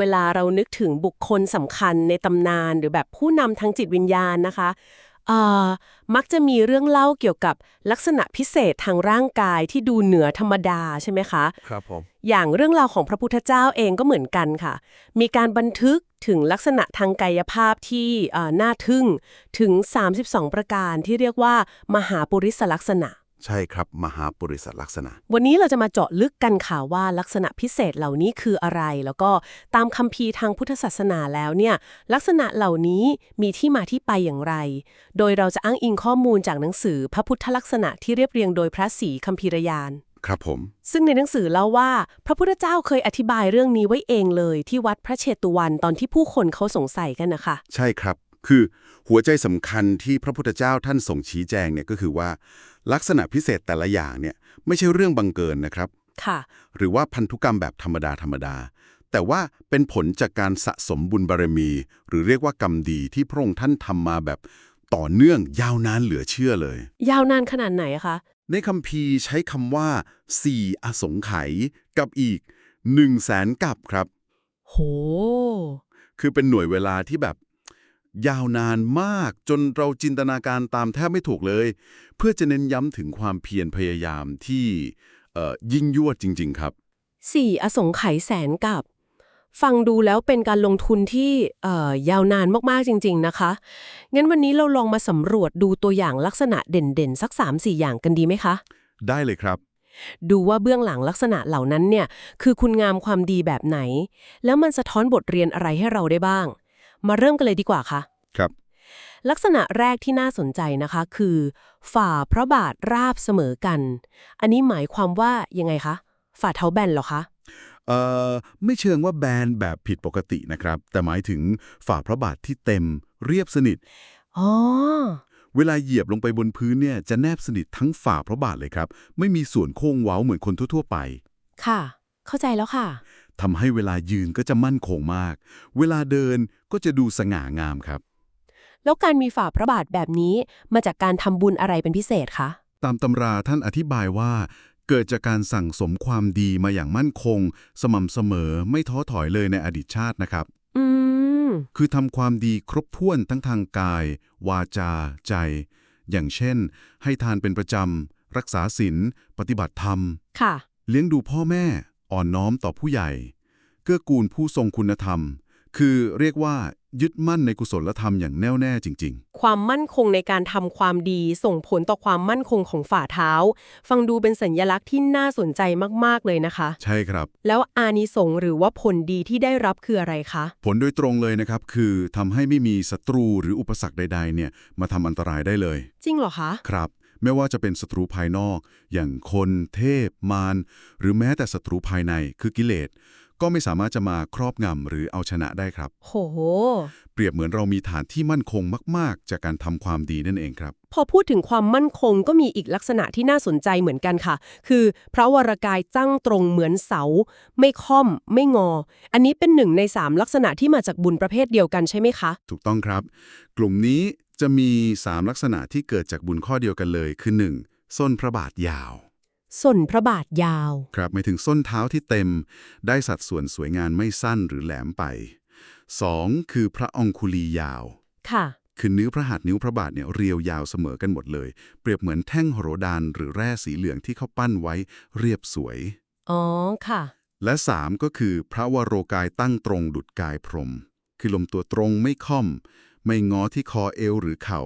เวลาเรานึกถึงบุคคลสำคัญในตำนานหรือแบบผู้นำทางจิตวิญญาณนะคะเอ่อมักจะมีเรื่องเล่าเกี่ยวกับลักษณะพิเศษทางร่างกายที่ดูเหนือธรรมดาใช่ไหมคะ ครับผม อย่างเรื่องราวของพระพุทธเจ้าเองก็เหมือนกันค่ะ มีการบันทึกถึงลักษณะทางกายภาพที่เอ่อน่าทึ่งถึง 32 ประการที่เรียกว่า มหาปุริสลักษณะ ใช่ครับ มหาปุริสลักษณะ วันนี้เราจะมาเจาะลึกกันค่ะว่าลักษณะพิเศษเหล่านี้คืออะไร แล้วก็ตามคัมภีร์ทางพุทธศาสนาแล้วเนี่ย ลักษณะเหล่านี้มีที่มาที่ไปอย่างไร โดยเราจะอ้างอิงข้อมูลจากหนังสือพระพุทธลักษณะที่เรียบเรียงโดยพระศรีคัมภีรยาน ครับผม ซึ่งในหนังสือเล่าว่า พระพุทธเจ้าเคยอธิบายเรื่องนี้ไว้เองเลย ที่วัดพระเชตุวันตอนที่ผู้คนเขาสงสัยกันนะคะ ใช่ครับ คือหัวใจสำคัญที่พระพุทธเจ้าท่านส่งชี้แจงเนี่ยก็คือว่า ลักษณะพิเศษแต่ละอย่างเนี่ยไม่ใช่เรื่องบังเกินนะครับ ค่ะ หรือว่าพันธุกรรมแบบธรรมดาธรรมดา แต่ว่าเป็นผลจากการสะสมบุญบารมี หรือเรียกว่ากรรมดีที่พระองค์ท่านทำมาแบบต่อเนื่องยาวนานเหลือเชื่อเลย ยาวนานขนาดไหนอะคะ ในคัมภีร์ใช้คำว่า 4 อสงไขยกับอีก1 0 0 0 0แสนกับครับ โห คือเป็นหน่วยเวลาที่แบบ ยาวนานมากจนเราจินตนาการตามแทบไม่ถูกเลย เพื่อจะเน้นย้ำถึงความเพียรพยายามที่เอ่อยิ่งยวดจริง ๆ ครับสี่อสงไขยแสนกับ ฟังดูแล้วเป็นการลงทุนที่เอ่อยาวนานมากๆจริง ๆ นะคะ งั้นวันนี้เราลองมาสำรวจดูตัวอย่างลักษณะเด่น ๆ สัก 3-4 อย่างกันดีไหมคะ ได้เลยครับดูว่าเบื้องหลังลักษณะเหล่านั้นเนี่ยคือคุณงามความดีแบบไหน แล้วมันสะท้อนบทเรียนอะไรให้เราได้บ้าง มาเริ่มกันเลยดีกว่าค่ะครับ ลักษณะแรกที่น่าสนใจนะคะคือ ฝ่าพระบาทราบเสมอกัน อันนี้หมายความว่ายังไงคะฝ่าเท้าแบนเหรอคะเอ่อไม่เชิงว่าแบนแบบผิดปกตินะครับ แต่หมายถึงฝ่าพระบาทที่เต็มเรียบสนิทอ๋อเวลาเหยียบลงไปบนพื้นเนี่ยจะแนบสนิททั้งฝ่าพระบาทเลยครับ ไม่มีส่วนโค้งเว้าเหมือนคนทั่วๆไป ค่ะ เข้าใจแล้วค่ะ ทำให้เวลายืนก็จะมั่นคงมาก เวลาเดินก็จะดูสง่างามครับ แล้วการมีฝ่าพระบาทแบบนี้มาจากการทำบุญอะไรเป็นพิเศษคะ ตามตำราท่านอธิบายว่า เกิดจากการสั่งสมความดีมาอย่างมั่นคง สม่ำเสมอไม่ท้อถอยเลยในอดีตชาตินะครับ อืม คือทำความดีครบถ้วนทั้งทางกาย วาจา ใจ อย่างเช่น ให้ทานเป็นประจำรักษาศีลปฏิบัติธรรม ค่ะ เลี้ยงดูพ่อแม่ อ่อนน้อมต่อผู้ใหญ่ เกื้อกูลผู้ทรงคุณธรรม คือเรียกว่ายึดมั่นในกุศลธรรมอย่างแน่วแน่จริงความมั่นคงในการทำความดีส่งผลต่อความมั่นคงของฝ่าเท้า ฟังดูเป็นสัญญลักษณ์ที่น่าสนใจมากๆเลยนะคะๆใช่ครับ แล้วอานิสงส์หรือว่าผลดีที่ได้รับคืออะไรคะ ผลโดยตรงเลยนะครับ คือทำให้ไม่มีศัตรูหรืออุปสรรคใด ๆ เนี่ยมาทำอันตรายได้เลย จริงเหรอคะ ครับ ไม่ว่าจะเป็นศัตรูภายนอก อย่างคนเทพ มาร หรือแม้แต่ศัตรูภายในคือกิเลส ก็ไม่สามารถจะมาครอบงำหรือเอาชนะได้ครับ โห เปรียบเหมือนเรามีฐานที่มั่นคงมาก ๆ จากการทำความดีนั่นเองครับ พอพูดถึงความมั่นคงก็มีอีกลักษณะที่น่าสนใจเหมือนกันค่ะ คือพระวรากายตั้งตรงเหมือนเสา ไม่ค่อม ไม่งอ อันนี้เป็นหนึ่งในสามลักษณะที่มาจากบุญประเภทเดียวกันใช่ไหมคะ ถูกต้องครับ กลุ่มนี้ จะมี 3 ลักษณะที่เกิดจากบุญข้อเดียวกันเลย คือ 1. ส้นพระบาทยาวส่นพระบาทยาว ครับหมายถึงส้นเท้าที่เต็ม ได้สัดส่วนสวยงามไม่สั้นหรือแหลมไป 2. คือพระองคุลียาว ค่ะ คือนิ้วพระหัตถ์นิ้วพระบาทเนี่ยเรียวยาวเสมอกันหมดเลย เปรียบเหมือนแท่งโหรดานหรือแร่สีเหลืองที่เขาปั้นไว้เรียบสวย อ๋อ ค่ะ และ 3 ก็คือพระวโรกายตั้งตรงดุดกายพรหมคือลมตัวตรงไม่ค่อม ไม่ง้อที่คอเอวหรือเข่า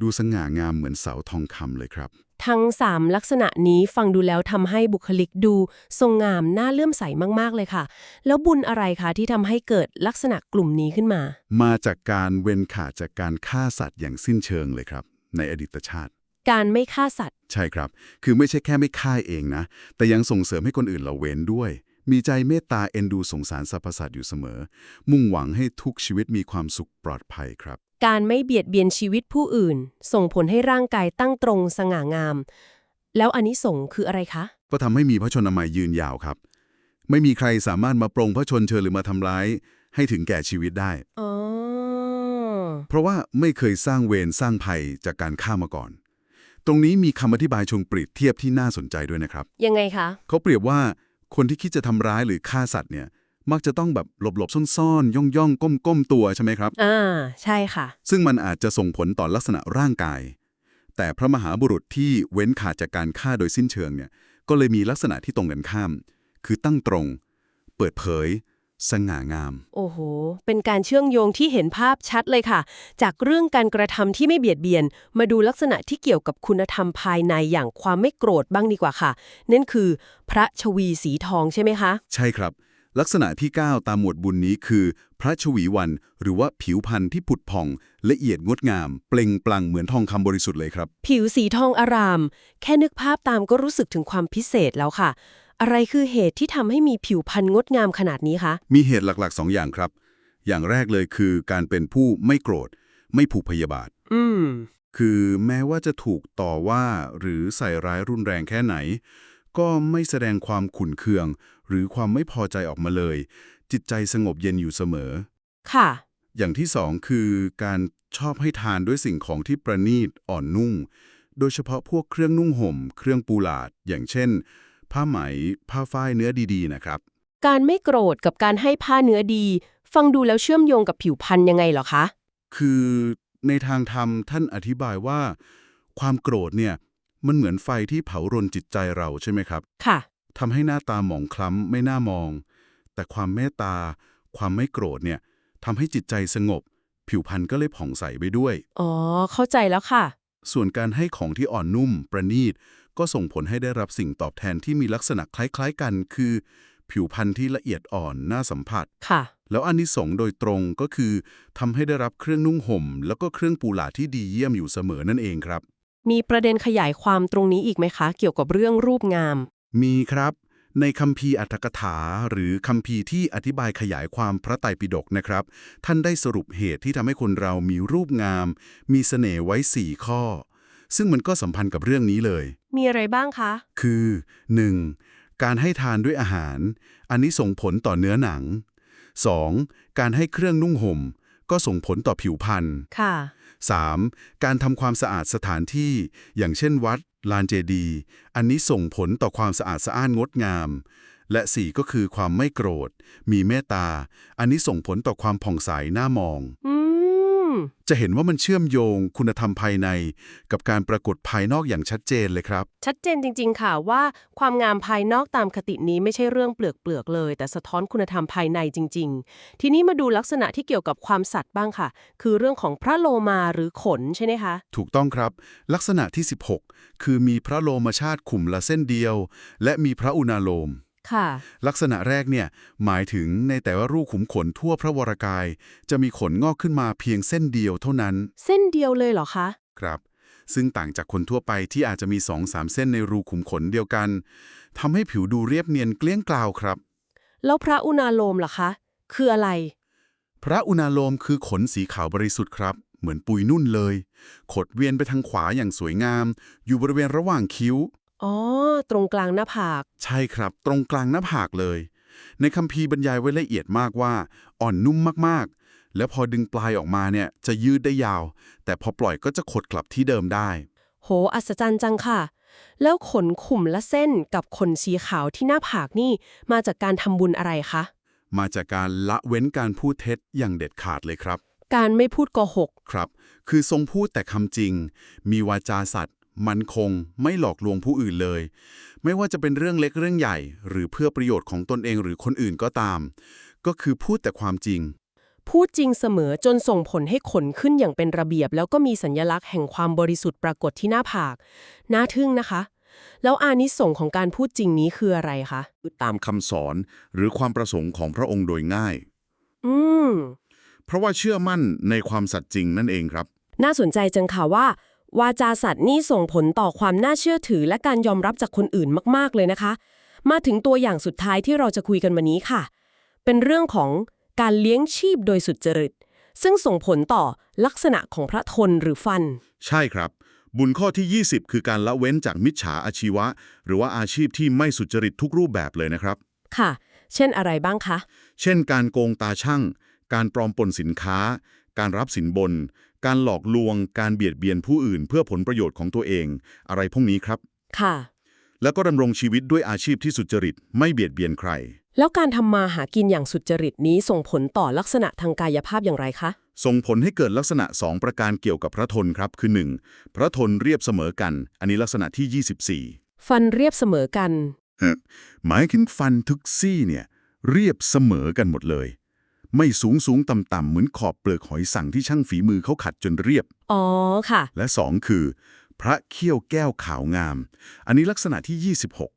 ดูสง่างามเหมือนเสาทองคำเลยครับ ทั้งสามลักษณะนี้ฟังดูแล้วทำให้บุคลิกดู ทรงงามน่าเลื่อมใสมากๆเลยค่ะ แล้วบุญอะไรคะที่ทำให้เกิดลักษณะกลุ่มนี้ขึ้นมา มาจากการเว้นขาดจากการฆ่าสัตว์อย่างสิ้นเชิงเลยครับ ในอดีตชาติ การไม่ฆ่าสัตว์ ใช่ครับ คือไม่ใช่แค่ไม่ฆ่าเองนะ แต่ยังส่งเสริมให้คนอื่นเราเว้นด้วย มีใจเมตตาเอ็นดูสงสารสรรพสัตว์อยู่เสมอ มุ่งหวังให้ทุกชีวิตมีความสุขปลอดภัยครับ การไม่เบียดเบียนชีวิตผู้อื่น ส่งผลให้ร่างกายตั้งตรงสง่างาม แล้วอันนี้ส่งส์คืออะไรคะ ก็ทำให้มีพระชนมัยยืนยาวครับ ไม่มีใครสามารถมาปรงพระชนเชิญหรือมาทำร้าย ให้ถึงแก่ชีวิตได้ อ๋อ เพราะว่าไม่เคยสร้างเวรสร้างภัยจากการฆ่ามาก่อน ตรงนี้มีคำอธิบายชงเปรียบเทียบที่น่าสนใจด้วยนะครับ ยังไงคะ เขาเปรียบว่า คนที่คิดจะทำร้ายหรือฆ่าสัตว์เนี่ย มักจะต้องแบบหลบๆซ่อนๆ ย่องๆ ก้มๆ ตัวใช่ไหมครับ อ่า ใช่ค่ะ ซึ่งมันอาจจะส่งผลต่อลักษณะร่างกาย แต่พระมหาบุรุษที่เว้นขาดจากการฆ่าโดยสิ้นเชิงเนี่ย ก็เลยมีลักษณะที่ตรงกันข้าม คือตั้งตรง เปิดเผย สง่างาม โอ้โห เป็นการเชื่อมโยงที่เห็นภาพชัดเลยค่ะ จากเรื่องการกระทำที่ไม่เบียดเบียน มาดูลักษณะที่เกี่ยวกับคุณธรรมภายในอย่างความไม่โกรธบ้างดีกว่าค่ะ นั่นคือ พระชวีสีทองใช่ไหมคะ ใช่ครับ ลักษณะที่ 9 ตามหมวดบุญนี้คือ พระชวีวัน หรือว่าผิวพรรณที่ผุดผ่อง ละเอียดงดงาม เปล่งปลั่งเหมือนทองคำบริสุทธิ์เลยครับ ผิวสีทองอาราม แค่นึกภาพตามก็รู้สึกถึงความพิเศษแล้วค่ะ อะไรคือเหตุที่ทำให้มีผิวพรรณงดงามขนาดนี้คะ มีเหตุหลักๆ 2 อย่างครับ อย่างแรกเลยคือการเป็นผู้ไม่โกรธ ไม่ผูกพยาบาท อืม คือแม้ว่าจะถูกต่อว่าหรือใส่ร้ายรุนแรงแค่ไหน ก็ไม่แสดงความขุ่นเคือง หรือความไม่พอใจออกมาเลย จิตใจสงบเย็นอยู่เสมอ ค่ะ อย่างที่สองคือการชอบให้ทานด้วยสิ่งของที่ประณีตอ่อนนุ่งโดยเฉพาะพวกเครื่องนุ่งห่ม เครื่องปูหลาด อย่างเช่น ผ้าไหมผ้าฝ้ายเนื้อดีๆนะครับ การไม่โกรธกับการให้ผ้าเนื้อดี ฟังดูแล้วเชื่อมโยงกับผิวพรรณยังไงเหรอคะ คือในทางธรรมท่านอธิบายว่า ความโกรธเนี่ยมันเหมือนไฟที่เผารนจิตใจเราใช่ไหมครับ ค่ะทำให้หน้าตาหมองคล้ำไม่น่ามอง แต่ความเมตตา ความไม่โกรธเนี่ยทำให้จิตใจสงบ ผิวพรรณก็เลยผ่องใสไปด้วย อ๋อ เข้าใจแล้วค่ะ ส่วนการให้ของที่อ่อนนุ่ม ประณีต ก็ส่งผลให้ได้รับสิ่งตอบแทนที่มีลักษณะคล้ายๆกัน คือ ผิวพรรณที่ละเอียดอ่อนน่าสัมผัส ค่ะ แล้วอานิสงส์โดยตรงก็คือทำให้ได้รับเครื่องนุ่งห่ม แล้วก็เครื่องปูหลาดที่ดีเยี่ยมอยู่เสมอนั่นเองครับ มีประเด็นขยายความตรงนี้อีกไหมคะ เกี่ยวกับเรื่องรูปงาม มีครับ ในคัมภีร์อัตถกถา หรือคัมภีร์ที่อธิบายขยายความพระไตรปิฎกนะครับ ท่านได้สรุปเหตุที่ทำให้คนเรามีรูปงาม มีเสน่ห์ไว้4ข้อ ซึ่งมันก็สัมพันธ์กับเรื่องนี้เลย มีอะไรบ้างคะ คือ 1. การให้ทานด้วยอาหาร อันนี้ส่งผลต่อเนื้อหนัง 2. การให้เครื่องนุ่งห่ม ก็ส่งผลต่อผิวพรรณ ค่ะ 3. การทำความสะอาดสถานที่ อย่างเช่นวัด ลานเจดีย์อันนี้ส่งผลต่อความสะอาดสะอ้านงดงาม และ 4 ก็คือความไม่โกรธ มีเมตตา อันนี้ส่งผลต่อความผ่องใสน่ามอง อืม จะเห็นว่ามันเชื่อมโยงคุณธรรมภายใน กับการปรากฏภายนอกอย่างชัดเจนเลยครับ ชัดเจนจริง ๆ ค่ะว่าความงามภายนอกตามคตินี้ไม่ใช่เรื่องเปลือกเปลือกๆเลย แต่สะท้อนคุณธรรมภายในจริง ๆ ทีนี้มาดูลักษณะที่เกี่ยวกับความสัตย์บ้างค่ะ คือเรื่องของพระโลมาหรือขนใช่ไหมคะ ถูกต้องครับ ลักษณะที่ 16 คือมีพระโลมชาติขุมละเส้นเดียว และมีพระอุณาโลม ค่ะ ลักษณะแรกเนี่ยหมายถึงในแต่ว่ารูขุมขนทั่วพระวรากาย จะมีขนงอกขึ้นมาเพียงเส้นเดียวเท่านั้น เส้นเดียวเลยเหรอคะ ครับ ซึ่งต่างจากคนทั่วไปที่อาจจะมี2-3เส้นในรูขุมขนเดียวกันทำให้ผิวดูเรียบเนียนเกลี้ยงกล่าวครับ แล้วพระอุณาโลมล่ะคะ คืออะไร พระอุณาโลมคือขนสีขาวบริสุทธิ์ครับ เหมือนปุยนุ่นเลย ขดเวียนไปทางขวาอย่างสวยงาม อยู่บริเวณระหว่างคิ้ว อ๋อ ตรงกลางหน้าผาก ใช่ครับ ตรงกลางหน้าผากเลย ในคัมภีร์บรรยายไว้ละเอียดมากว่า อ่อนนุ่มมากๆ แล้วพอดึงปลายออกมาเนี่ยจะยืดได้ยาว แต่พอปล่อยก็จะขดกลับที่เดิมได้ โห อัศจรรย์จังค่ะ แล้วขนขุมและเส้นกับขนสีขาวที่หน้าผากนี่ มาจากการทำบุญอะไรคะ มาจากการละเว้นการพูดเท็จอย่างเด็ดขาดเลยครับ การไม่พูดโกหก ครับ คือทรงพูดแต่คำจริง มีวาจาสัตย์ มันคง ไม่หลอกลวงผู้อื่นเลย ไม่ว่าจะเป็นเรื่องเล็กเรื่องใหญ่ หรือเพื่อประโยชน์ของตนเองหรือคนอื่นก็ตาม ก็คือพูดแต่ความจริง พูดจริงเสมอจนส่งผลให้ขนขึ้นอย่างเป็นระเบียบ แล้วก็มีสัญลักษณ์แห่งความบริสุทธิ์ปรากฏที่หน้าผาก น่าทึ่งนะคะ แล้วอานิสงส์ของการพูดจริงนี้คืออะไรคะตามคำสอนหรือความประสงค์ของพระองค์โดยง่าย อืมเพราะว่าเชื่อมั่นในความสัตย์จริงนั่นเองครับ น่าสนใจจังค่ะว่า วาจาสัตว์นี่ส่งผลต่อความน่าเชื่อถือและการยอมรับจากคนอื่นมาก ๆ เลยนะคะ มาถึงตัวอย่างสุดท้ายที่เราจะคุยกันวันนี้ค่ะ เป็นเรื่องของการเลี้ยงชีพโดยสุจริต ซึ่งส่งผลต่อลักษณะของพระทนหรือฟัน ใช่ครับ บุญข้อที่ 20 คือการละเว้นจากมิจฉาอาชีวะ หรือว่าอาชีพที่ไม่สุจริตทุกรูปแบบเลยนะครับ ค่ะ เช่นอะไรบ้างคะ เช่น การโกงตาช่าง การปลอมปนสินค้า การรับสินบน การหลอกลวง การเบียดเบียนผู้อื่น เพื่อผลประโยชน์ของตัวเอง อะไรพวกนี้ครับ ค่ะ แล้วก็ดำรงชีวิตด้วยอาชีพที่สุจริต ไม่เบียดเบียนใคร แล้วการทำมาหากินอย่างสุจริตนี้ส่งผลต่อลักษณะทางกายภาพอย่างไรคะ ส่งผลให้เกิดลักษณะ 2 ประการเกี่ยวกับพระทนครับ คือ 1. พระทนเรียบเสมอกัน อันนี้ลักษณะที่ 24 ฟันเรียบเสมอกันฮะหมายถึงฟันทุกซี่เนี่ย เรียบเสมอกันหมดเลย ไม่สูงสูงต่ำต่ำเหมือนขอบเปลือกหอยสังที่ช่างฝีมือเขาขัดจนเรียบ อ๋อค่ะ และสองคือ พระเขี้ยวแก้วขาวงาม อันนี้ลักษณะที่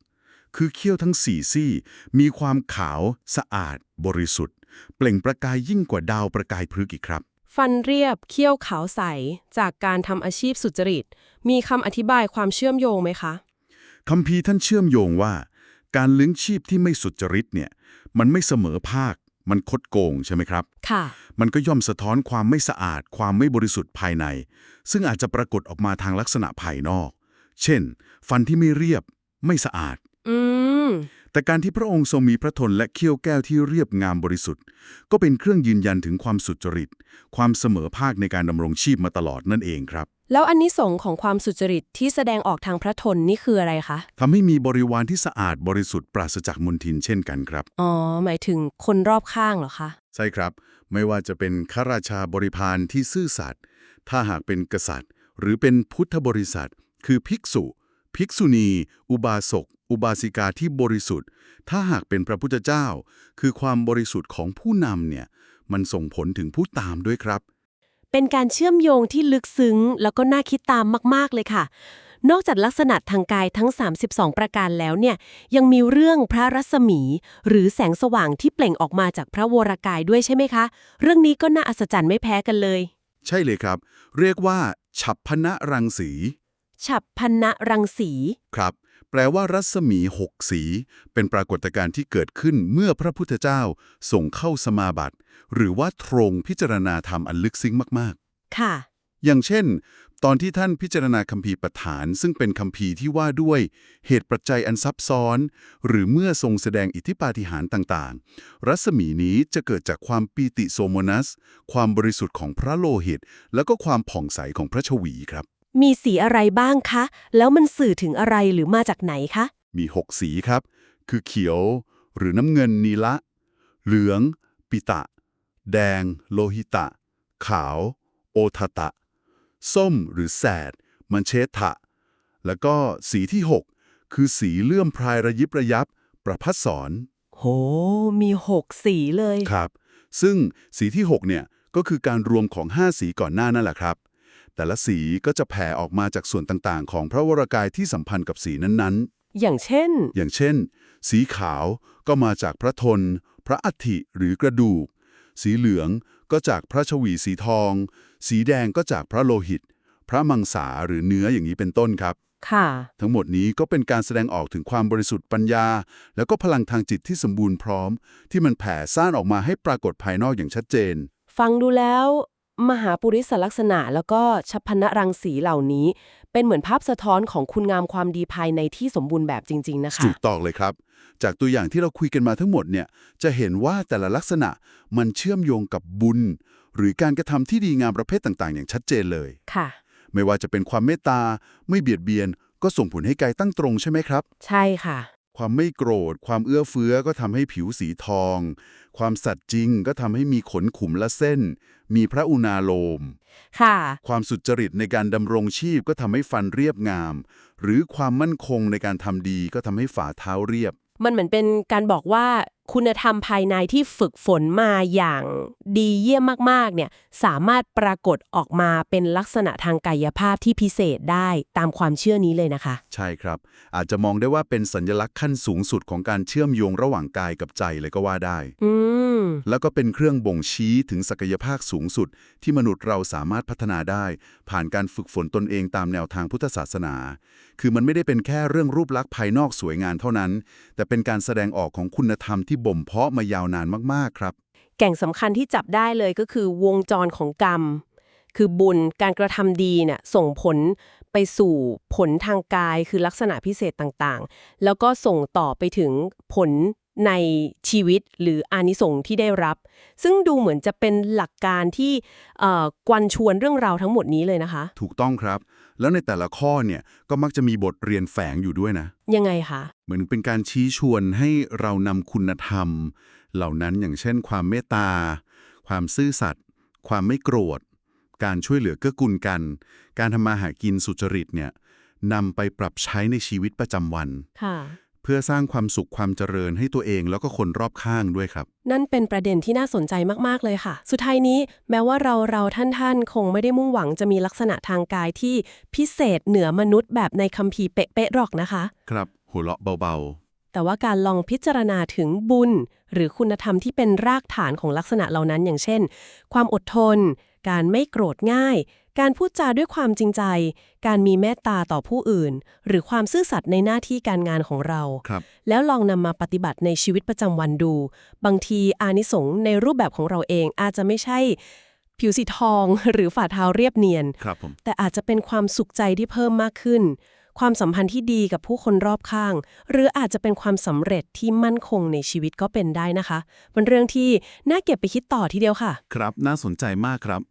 26 คือเขี้ยวทั้งสี่ซี่ มีความขาว สะอาด บริสุทธิ์ เปล่งประกายยิ่งกว่าดาวประกายพฤกษ์อีกครับ ฟันเรียบเขี้ยวขาวใส จากการทำอาชีพสุจริต มีคำอธิบายความเชื่อมโยงไหมคะคำพีร์ท่านเชื่อมโยงว่า การเลี้ยงชีพที่ไม่สุจริตเนี่ยมันไม่เสมอภาค มันคดโกงใช่ไหมครับ ค่ะ มันก็ย่อมสะท้อนความไม่สะอาด ความไม่บริสุทธิ์ภายใน ซึ่งอาจจะปรากฏออกมาทางลักษณะภายนอก เช่น ฟันที่ไม่เรียบ ไม่สะอาด อืม แต่การที่พระองค์ทรงมีพระทนและเขี้ยวแก้วที่เรียบงามบริสุทธิ์ ก็เป็นเครื่องยืนยันถึงความสุจริต ความเสมอภาคในการดำรงชีพมาตลอดนั่นเองครับ แล้วอันนี้สงส์ของความสุจริตที่แสดงออกทางพระทนนี่คืออะไรคะทำให้มีบริวารที่สะอาดบริสุทธิ์ปราศจากมลทินเช่นกันครับ อ๋อ หมายถึงคนรอบข้างเหรอคะ ใช่ครับ ไม่ว่าจะเป็นข้าราชาบริพารที่ซื่อสัตย์ถ้าหากเป็นกษัตริย์ หรือเป็นพุทธบริษัท คือภิกษุ ภิกษุณี อุบาสก อุบาสิกาที่บริสุทธิ์ ถ้าหากเป็นพระพุทธเจ้า คือความบริสุทธิ์ของผู้นำเนี่ยมันส่งผลถึงผู้ตามด้วยครับ เป็นการเชื่อมโยงที่ลึกซึ้ง แล้วก็น่าคิดตามมาก ๆ เลยค่ะ นอกจากลักษณะทางกายทั้ง 32 ประการแล้วเนี่ย ยังมีเรื่องพระรัศมี หรือแสงสว่างที่เปล่งออกมาจากพระวรากายด้วยใช่ไหมคะ เรื่องนี้ก็น่าอัศจรรย์ไม่แพ้กันเลย ใช่เลยครับ เรียกว่า ฉับพนะรังสี ฉับพันนะรังสี ครับ แปลว่ารัศมีหกสี เป็นปรากฏการณ์ที่เกิดขึ้นเมื่อพระพุทธเจ้าส่งเข้าสมาบัติ หรือว่าตรงพิจารณาธรรมอันลึกซึ้งมากค่ะๆอย่างเช่น ตอนที่ท่านพิจารณาคัมภีร์ประฐาน ซึ่งเป็นคัมภีร์ที่ว่าด้วยเหตุปัจจัยอันซับซ้อน หรือเมื่อทรงแสดงอิทธิปาฏิหาริย์ต่างๆ รัศมีนี้จะเกิดจากความปีติโสมนัส ความบริสุทธิ์ของพระโลหิต แล้วก็ความผ่องใสของพระชวีครับ มีสีอะไรบ้างคะ แล้วมันสื่อถึงอะไรหรือมาจากไหนคะ มี 6 สีครับ คือเขียว หรือน้ำเงินนีละ เหลือง ปิตะ แดง โลหิตะ ขาว โอทตะ ส้มหรือแสด มันเชทะแล้วก็สีที่ 6 คือสีเลื่อมพรายระยิบระยับ ประพัดสอนโห มีหกสีเลย ครับ ซึ่งสีที่ 6 เนี่ย ก็คือการรวมของ 5 สีก่อนหน้านั่นแหละครับ แต่ละสีก็จะแผ่ออกมาจากส่วนต่างๆ ของพระวรากายที่สัมพันธ์กับสีนั้นๆ อย่างเช่น อย่างเช่น สีขาวก็มาจากพระทน พระอัฐิหรือกระดูก สีเหลืองก็จากพระชวีสีทอง สีแดงก็จากพระโลหิต พระมังสาหรือเนื้ออย่างนี้เป็นต้นครับ ค่ะ ทั้งหมดนี้ก็เป็นการแสดงออกถึงความบริสุทธิ์ปัญญา แล้วก็พลังทางจิตที่สมบูรณ์พร้อม ที่มันแผ่ซ่านออกมาให้ปรากฏภายนอกอย่างชัดเจน ฟังดูแล้ว มหาปุริสลักษณะแล้วก็ชัพพนรังสีเหล่านี้ เป็นเหมือนภาพสะท้อนของคุณงามความดีภายในที่สมบูรณ์แบบจริง ๆ นะคะ ถูกต้องเลยครับ จากตัวอย่างที่เราคุยกันมาทั้งหมดเนี่ย จะเห็นว่าแต่ละลักษณะมันเชื่อมโยงกับบุญ หรือการกระทำที่ดีงามประเภทต่างๆ อย่างชัดเจนเลยค่ะ ไม่ว่าจะเป็นความเมตตาไม่เบียดเบียน ก็ส่งผลให้กายตั้งตรงใช่ไหมครับ ใช่ค่ะ ความไม่โกรธ ความเอื้อเฟื้อก็ทำให้ผิวสีทอง ความสัตย์จริงก็ทำให้มีขนขุมและเส้น มีพระอุณาโลม ค่ะ ความสุจริตในการดำรงชีพก็ทำให้ฟันเรียบงาม หรือความมั่นคงในการทำดีก็ทำให้ฝ่าเท้าเรียบ มันเหมือนเป็นการบอกว่า คุณธรรมภายในที่ฝึกฝนมาอย่างดีเยี่ยมมากๆเนี่ยสามารถปรากฏออกมาเป็นลักษณะทางกายภาพที่พิเศษได้ตามความเชื่อนี้เลยนะคะ ใช่ครับ อาจจะมองได้ว่าเป็นสัญลักษณ์ขั้นสูงสุดของการเชื่อมโยงระหว่างกายกับใจเลยก็ว่าได้ อืมแล้วก็เป็นเครื่องบ่งชี้ถึงศักยภาพสูงสุด ที่มนุษย์เราสามารถพัฒนาได้ ผ่านการฝึกฝนตนเองตามแนวทางพุทธศาสนา คือมันไม่ได้เป็นแค่เรื่องรูปลักษณ์ภายนอกสวยงามเท่านั้น แต่เป็นการแสดงออกของคุณธรรมที่บ่มเพาะมายาวนานมากๆครับ แก่งสำคัญที่จับได้เลยก็คือวงจรของกรรม คือบุญการกระทำดีเนี่ยส่งผลไปสู่ผลทางกายคือลักษณะพิเศษต่างๆ แล้วก็ส่งต่อไปถึงผลในชีวิตหรืออานิสงส์ที่ได้รับ ซึ่งดูเหมือนจะเป็นหลักการที่เอ่อกวนชวนเรื่องราวทั้งหมดนี้เลยนะคะ ถูกต้องครับ แล้วในแต่ละข้อเนี่ยก็มักจะมีบทเรียนแฝงอยู่ด้วยนะ ยังไงคะ เหมือนเป็นการชี้ชวนให้เรานำคุณธรรม เหล่านั้นอย่างเช่น ความเมตตา ความซื่อสัตย์ ความไม่โกรธ การช่วยเหลือเกื้อกูลกัน การทำมาหากินสุจริตเนี่ยนำไปปรับใช้ในชีวิตประจำวันค่ะเพื่อสร้างความสุขความเจริญให้ตัวเองแล้วก็คนรอบข้างด้วยครับ นั่นเป็นประเด็นที่น่าสนใจมากๆเลยค่ะ สุดท้ายนี้แม้ว่าเราเราท่านท่านๆคงไม่ได้มุ่งหวังจะมีลักษณะทางกายที่พิเศษเหนือมนุษย์แบบในคัมภีร์เป๊ะๆหรอกนะคะ ครับหัวเราะเบาแต่ว่าการลองพิจารณาถึงบุญ หรือคุณธรรมที่เป็นรากฐานของลักษณะเหล่านั้น อย่างเช่น ความอดทน การไม่โกรธง่าย การพูดจาด้วยความจริงใจ การมีเมตตาต่อผู้อื่น หรือความซื่อสัตย์ในหน้าที่การงานของเราๆครับ แล้วลองนำมาปฏิบัติในชีวิตประจำวันดู บางทีอานิสงส์ในรูปแบบของเราเองอาจจะไม่ใช่ ผิวสีทอง หรือฝ่าเท้าเรียบเนียน ครับผม แต่อาจจะเป็นความสุขใจที่เพิ่มมากขึ้น ความสัมพันธ์ที่ดีกับผู้คนรอบข้าง หรืออาจจะเป็นความสำเร็จที่มั่นคงในชีวิตก็เป็นได้นะคะเป็นเรื่องที่น่าเก็บไปคิดต่อทีเดียวค่ะ ครับ น่าสนใจมากครับ